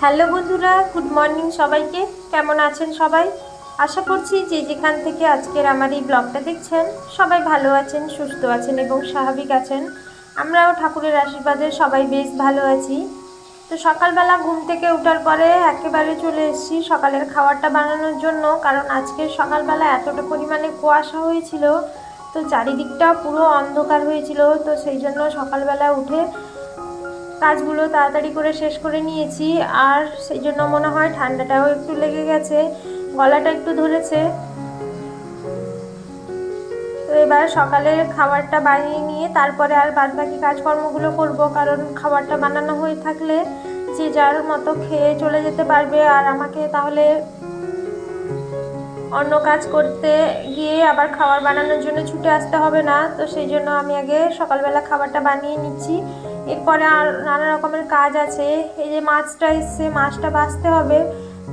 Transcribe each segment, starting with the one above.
Hello বন্ধুরা, good morning সবাইকে। কেমন আছেন সবাই? আশা করছি যে যেখান থেকে আজকের আমার এই ব্লগটা দেখছেন, সবাই ভালো আছেন, সুস্থ আছেন এবং স্বাভাবিক আছেন। আমরাও ঠাকুরের আশীর্বাদে সবাই বেশ ভালো আছি। তো সকালবেলা ঘুম থেকে ওঠার পরে একেবারে চলে এসেছি সকালের খাবারটা বানানোর জন্য, কারণ আজকে সকালবেলা এতটা পরিমাণে কুয়াশা হয়েছিল, তো চারিদিকটা পুরো অন্ধকার হয়েছিল, তো সেই জন্য সকালবেলা উঠে কাজগুলো তাড়াতাড়ি করে শেষ করে নিয়েছি। আর সেই জন্য মনে হয় ঠান্ডাটাও একটু লেগে গেছে, গলাটা একটু ধরেছে। তো এবার সকালের খাবারটা বানিয়ে নিয়ে তারপরে আর বাদ বাকি কাজকর্মগুলো করব, কারণ খাবারটা বানানো হয়ে থাকলে যে যার মতো খেয়ে চলে যেতে পারবে। আর আমাকে তাহলে অন্য কাজ করতে গিয়ে আবার খাবার বানানোর জন্য ছুটে আসতে হবে না। তো সেই জন্য আমি আগে সকালবেলা খাবারটা বানিয়ে নিচ্ছি। এরপরে আর নানা রকমের কাজ আছে। এই যে মাছটা এসছে, মাছটা বাঁচতে হবে।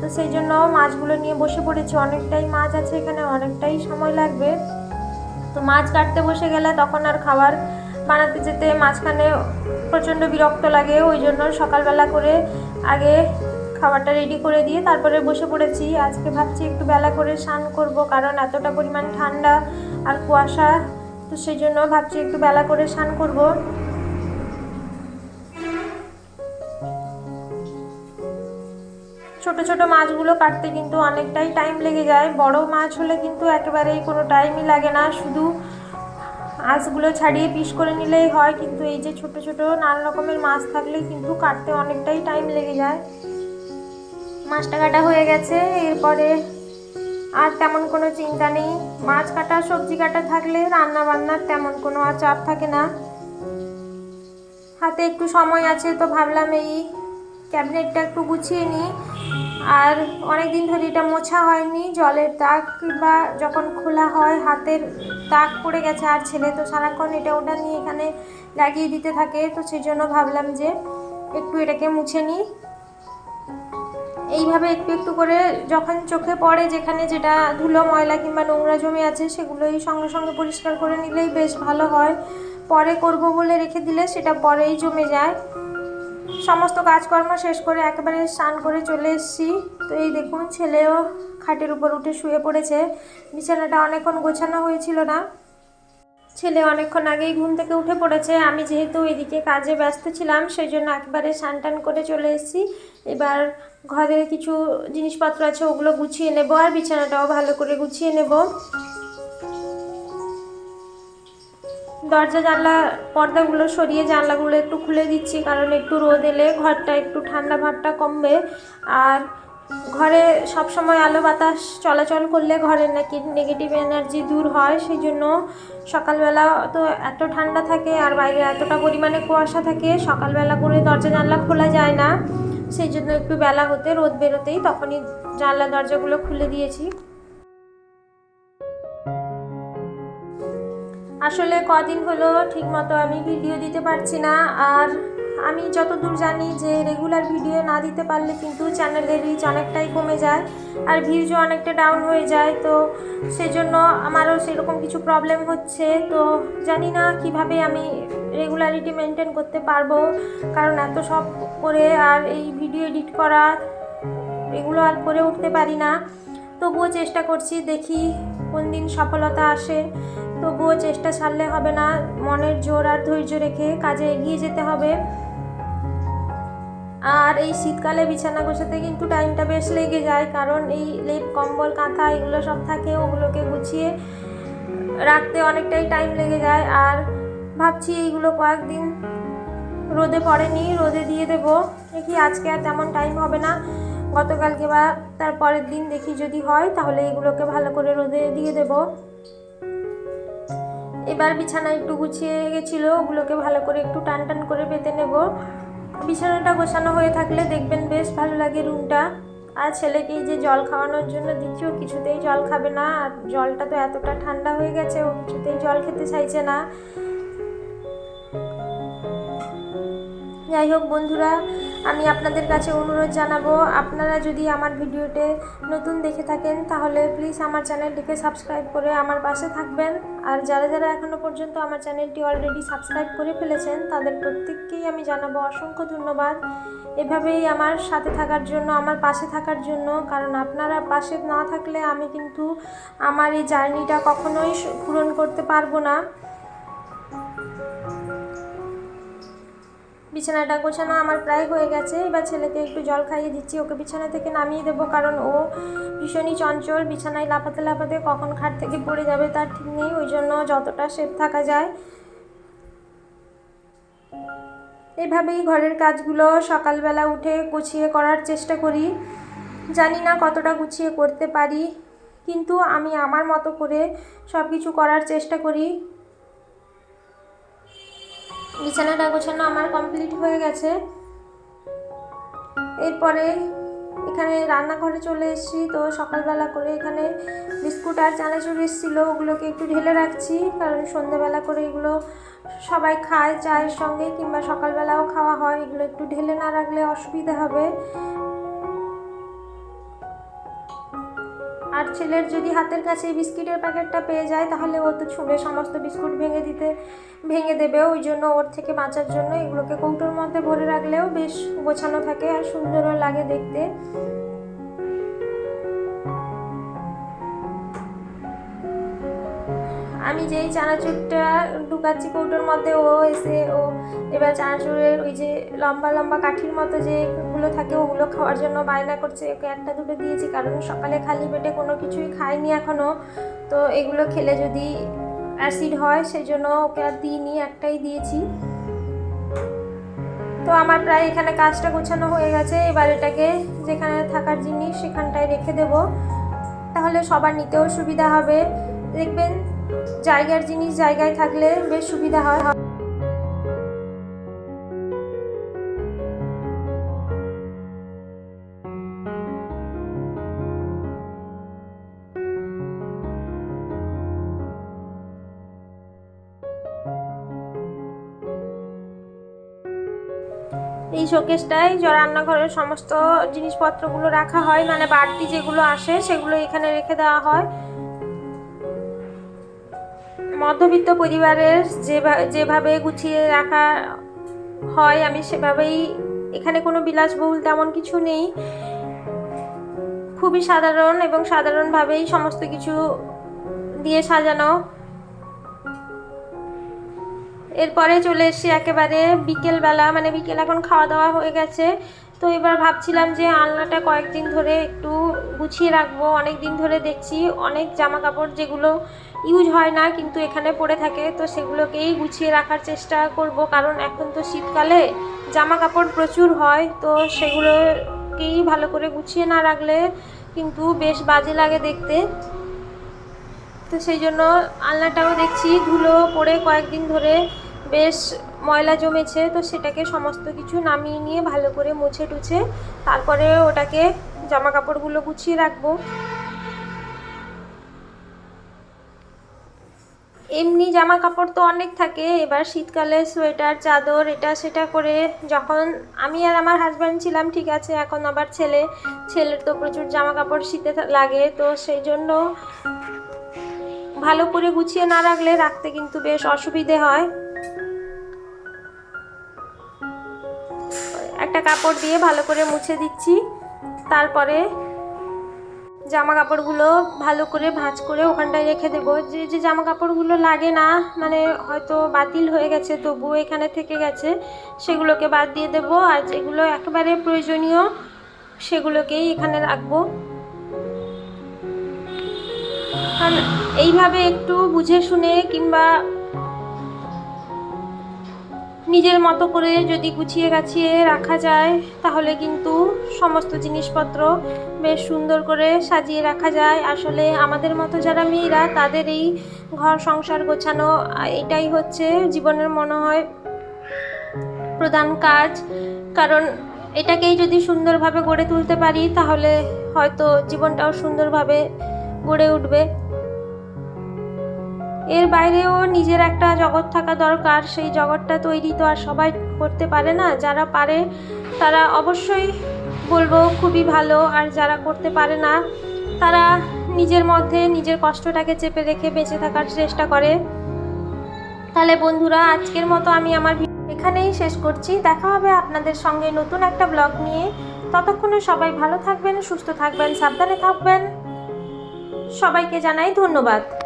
তো সেই জন্য মাছগুলো নিয়ে বসে পড়েছি। অনেকটাই মাছ আছে এখানে, অনেকটাই সময় লাগবে। তো মাছ কাটতে বসে গেলে তখন আর খাবার বানাতে যেতে মাঝখানে প্রচণ্ড বিরক্ত লাগে। ওই জন্য সকালবেলা করে আগে খাবারটা রেডি করে দিয়ে তারপরে বসে পড়েছি। আজকে ভাবছি একটু বেলা করে স্নান করব, কারণ এতটা পরিমাণ ঠান্ডা আর কুয়াশা। তো সেই জন্য ভাবছি একটু বেলা করে স্নান করব। ছোট ছোট মাছগুলো কাটতে কিন্তু অনেকটাই টাইম লেগে যায়। বড় মাছ হলে কিন্তু একেবারেই কোনো টাইমই লাগে না। শুধু মাছগুলো ছাড়িয়ে পিস করে নিলেই হয়। কিন্তু এই যে ছোট ছোট নানা রকমের মাছ থাকলে কিন্তু কাটতে অনেকটাই টাইম লেগে যায়। মাছটা কাটা হয়ে গেছে। এরপরে আর তেমন কোনো চিন্তা নেই। মাছ কাটা, সবজি কাটা থাকলে রান্না বান্নার তেমন কোনো আর চাপ থাকে না। হাতে একটু সময় আছে, তো ভাবলাম এই ক্যাবিনেটটা একটু গুছিয়ে নিই। আর অনেক দিন ধরে এটা মোছা হয়নি, জলের তাক বা যখন খোলা হয় হাতের তাক পড়ে গেছে আর ছেলে তো সারাক্ষণ এটা ওটা নিয়ে এখানে লাগিয়ে দিতে থাকে, তো সেই জন্য ভাবলাম যে একটু এটাকে মুছে নিই। এইভাবে একটু একটু করে যখন চোখে পড়ে যেখানে যেটা ধুলো, ময়লা কিংবা নোংরা জমে আছে সেগুলোই সঙ্গে সঙ্গে পরিষ্কার করে নিলেই বেশ ভালো হয়। পরে করব বলে রেখে দিলে সেটা পরেই জমে যায়। সমস্ত কাজকর্ম শেষ করে একেবারে স্নান করে চলে এসেছি। তো এই দেখুন, ছেলেও খাটের উপর উঠে শুয়ে পড়েছে। বিছানাটা অনেকক্ষণ গোছানো হয়েছিল না। ছেলে অনেকক্ষণ আগেই ঘুম থেকে উঠে পড়েছে। আমি যেহেতু এদিকে কাজে ব্যস্ত ছিলাম, সেই জন্য একবারে স্নান টান করে চলে এসেছি। এবার ঘরের কিছু জিনিসপত্র আছে, ওগুলো গুছিয়ে নেব আর বিছানাটাও ভালো করে গুছিয়ে নেব। দরজা, জানলা, পর্দাগুলো সরিয়ে জানলাগুলো একটু খুলে দিচ্ছি, কারণ একটু রোদ এলে ঘরটা একটু ঠান্ডা ভাবটা কমবে। আর ঘরে সব সময় আলো বাতাস চলাচল করলে ঘরের নাকি নেগেটিভ এনার্জি দূর হয় সেই জন্য সকালবেলা তো এত ঠান্ডা থাকে আর বাইরে এতটা পরিমাণে কুয়াশা থাকে, সকালবেলা করে দরজা, জানলা খোলা যায় না। সেই জন্য একটু বেলা হতে রোদ বেরোতেই তখনই জানলা দরজাগুলো খুলে দিয়েছি। আসলে কদিন হলো ঠিকমতো আমি ভিডিও দিতে পারছি না। আর আমি যতদূর জানি যে রেগুলার ভিডিও না দিতে পারলে কিন্তু চ্যানেলের রিচ অনেকটাই কমে যায় আর ভিউজও অনেকটা ডাউন হয়ে যায়। তো সেজন্য আমারও সেরকম কিছু প্রবলেম হচ্ছে। তো জানি না কীভাবে আমি রেগুলারিটি মেনটেন করতে পারব। কারণ এত সব করে আর এই ভিডিও এডিট করা এগুলো আর করে উঠতে পারি না। তবুও চেষ্টা করছি দেখি কোন দিন সফলতা আসে। তবুও চেষ্টা ছাড়লে হবে না। মনের জোর আর ধৈর্য রেখে কাজে এগিয়ে যেতে হবে। আর এই শীতকালে বিছানা গোছাতে কিন্তু টাইমটা বেশ লেগে যায়, কারণ এই লেপ, কম্বল, কাঁথা এগুলো সব থাকে, ওগুলোকে গুছিয়ে রাখতে অনেকটাই টাইম লেগে যায়। আর ভাবছি এইগুলো কয়েকদিন রোদে পড়েনি, রোদে দিয়ে দেবো। দেখি আজকে আর তেমন টাইম হবে না। গতকালকে বা তার পরের দিন দেখি যদি হয়, তাহলে এগুলোকে ভালো করে রোদে দিয়ে দেবো। এবার বিছানা একটু গুছিয়ে গেছিল, ওগুলোকে ভালো করে একটু টান টান করে পেতে নেব। বিছানাটা গোছানো হয়ে থাকলে দেখবেন বেশ ভালো লাগে রুমটা। আর ছেলেকে যে জল খাওয়ানোর জন্য দিচ্ছি, ও কিছুতেই জল খাবে না, আর জলটা তো এতটা ঠান্ডা হয়ে গেছে, ও কিছুতেই জল খেতে চাইছে না। যাই হোক বন্ধুরা আমি আপনাদের কাছে অনুরোধ জানাব, আপনারা যদি আমার ভিডিওতে নতুন দেখে থাকেন, তাহলে প্লিজ আমার চ্যানেলটিকে সাবস্ক্রাইব করে আমার পাশে থাকবেন। আর যারা যারা এখনও পর্যন্ত আমার চ্যানেলটি অলরেডি সাবস্ক্রাইব করে ফেলেছেন, তাদের প্রত্যেককেই আমি জানাব অসংখ্য ধন্যবাদ। এভাবেই আমার সাথে থাকার জন্য, আমার পাশে থাকার জন্য, কারণ আপনারা পাশে না থাকলে আমি কিন্তু আমার এই জার্নিটা কখনোই পূরণ করতে পারব না। বিছানাটা গোছানো আমার প্রায় হয়ে গেছে। এবার ছেলেকে একটু জল খাইয়ে দিচ্ছি, ওকে বিছানা থেকে নামিয়ে দেবো কারণ ও ভীষণই চঞ্চল, বিছানায় লাফাতে লাফাতে কখন খাট থেকে পড়ে যাবে তার ঠিক নেই, ওই জন্য যতটা সেফ থাকা যায়। এভাবেই ঘরের কাজগুলো সকালবেলা উঠে গুছিয়ে করার চেষ্টা করি। জানি না কতটা গুছিয়ে করতে পারি, কিন্তু আমি আমার মতো করে সব কিছু করার চেষ্টা করি। বিছানাটা গোছানো আমার কমপ্লিট হয়ে গেছে। এরপরে এখানে রান্নাঘরে চলে এসেছি, তো সকালবেলা করে এখানে বিস্কুট আর চানাচুর এসেছিল, ওগুলোকে একটু ঢেলে রাখছি, কারণ সন্ধেবেলা করে এগুলো সবাই খায় চায়ের সঙ্গে, কিংবা সকালবেলাও খাওয়া হয়, এগুলো একটু ঢেলে না রাখলে অসুবিধা হবে। আর ছেলের যদি হাতের কাছে এই বিস্কিটের প্যাকেটটা পেয়ে যায়, তাহলে ও তো ছুঁড়ে সমস্ত বিস্কুট ভেঙে দিতে, ভেঙে দেবে। ওই জন্য ওর থেকে বাঁচার জন্য এগুলোকে কৌটোর মধ্যে ভরে রাখলেও বেশ গোছানো থাকে আর সুন্দরও লাগে দেখতে। আমি যেই চানাচুরটা ঢুকাচ্ছি কৌটোর মধ্যে, ও এসে, ও এবার চানাচুরের ওই যে লম্বা লম্বা কাঠির মতো যেগুলো থাকে, ওগুলো খাওয়ার জন্য বায়না করছে। ওকে একটা দুটো দিয়েছি, কারণ সকালে খালি পেটে কোনো কিছুই খায়নি এখনও তো এগুলো খেলে যদি অ্যাসিড হয় সেই জন্য ওকে আর দিইনি, একটাই দিয়েছি। তো আমার প্রায় এখানে কাজটা গোছানো হয়ে গেছে। এবার এটাকে যেখানে থাকার জিনিস, সেখানটায় রেখে দেব। তাহলে সবার নিতেও সুবিধা হবে। দেখবেন জায়গার জিনিস জায়গায় থাকলে বেশ সুবিধা হয় এই শোকেসটায় যে রান্নাঘরের সমস্ত জিনিসপত্রগুলো রাখা হয় মানে বাড়তি যেগুলো আসে সেগুলো এখানে রেখে দেওয়া হয়। মধ্যবিত্ত পরিবারের যেভাবে গুছিয়ে রাখা হয়, আমি সেভাবেই, এখানে কোনো বিলাসবহুল তেমন কিছু নেই। খুবই সাধারণ এবং সাধারণভাবেই সমস্ত কিছু দিয়ে সাজানো। এরপরে চলে এসেছি একেবারে বিকেলবেলা মানে বিকেল এখন খাওয়া দাওয়া হয়ে গেছে। তো এবার ভাবছিলাম যে আলনাটা কয়েকদিন ধরে একটু গুছিয়ে রাখব। অনেক দিন ধরে দেখছি অনেক জামা কাপড় যেগুলো ইউজ হয় না, কিন্তু এখানে পড়ে থাকে। তো সেগুলোকেই গুছিয়ে রাখার চেষ্টা করব, কারণ এখন তো শীতকালে জামা কাপড় প্রচুর হয়। তো সেগুলোকেই ভালো করে গুছিয়ে না রাখলে কিন্তু বেশ বাজে লাগে দেখতে। তো সেই জন্য আলনাটাও দেখছি ধুলো পড়ে কয়েকদিন ধরে বেশ ময়লা জমেছে, তো সেটাকে সমস্ত কিছু নামিয়ে নিয়ে ভালো করে মুছে টুছে তারপরে ওটাকে জামা কাপড়গুলো গুছিয়ে রাখব। এমনি জামা কাপড় তো অনেক থাকে, এবার শীতকালে সোয়েটার, চাদর, এটা সেটা করে যখন আমি আর আমার হাজব্যান্ড ছিলাম, ঠিক আছে, এখন আবার ছেলে, ছেলের তো প্রচুর জামা কাপড় শীতে লাগে, তো সেই জন্য ভালো করে গুছিয়ে না রাখলে রাখতে কিন্তু বেশ অসুবিধে হয়। কাপড় দিয়ে ভালো করে মুছে দিচ্ছি। তারপরে জামা কাপড়গুলো ভালো করে ভাঁজ করে ওখানটায় রেখে দেবো। যে যে জামা কাপড়গুলো লাগে না মানে হয়তো বাতিল হয়ে গেছে, তবুও এখানে থেকে গেছে, সেগুলোকে বাদ দিয়ে দেবো। আর যেগুলো একেবারে প্রয়োজনীয়, সেগুলোকেই এখানে রাখব। কারণ এইভাবে একটু বুঝে শুনে কিংবা নিজের মতো করে যদি গুছিয়ে গাছিয়ে রাখা যায়, তাহলে কিন্তু সমস্ত জিনিসপত্র বেশ সুন্দর করে সাজিয়ে রাখা যায়। আসলে আমাদের মতো যারা মেয়েরা, তাদের এই ঘর সংসার গোছানো, এটাই হচ্ছে জীবনের মনে হয় প্রধান কাজ। কারণ এটাকেই যদি সুন্দরভাবে গড়ে তুলতে পারি, তাহলে হয়তো জীবনটাও সুন্দরভাবে গড়ে উঠবে। এর বাইরেও নিজের একটা জগৎ থাকা দরকার। সেই জগৎটা তৈরি তো আর সবাই করতে পারে না। যারা পারে, তারা অবশ্যই বলব খুবই ভালো। আর যারা করতে পারে না, তারা নিজের মধ্যে নিজের কষ্টটাকে চেপে রেখে বেঁচে থাকার চেষ্টা করে। তাহলে বন্ধুরা, আজকের মতো আমি আমার এখানেই শেষ করছি। দেখা হবে আপনাদের সঙ্গে নতুন একটা ব্লগ নিয়ে। ততক্ষণে সবাই ভালো থাকবেন, সুস্থ থাকবেন, সাবধানে থাকবেন। সবাইকে জানাই ধন্যবাদ।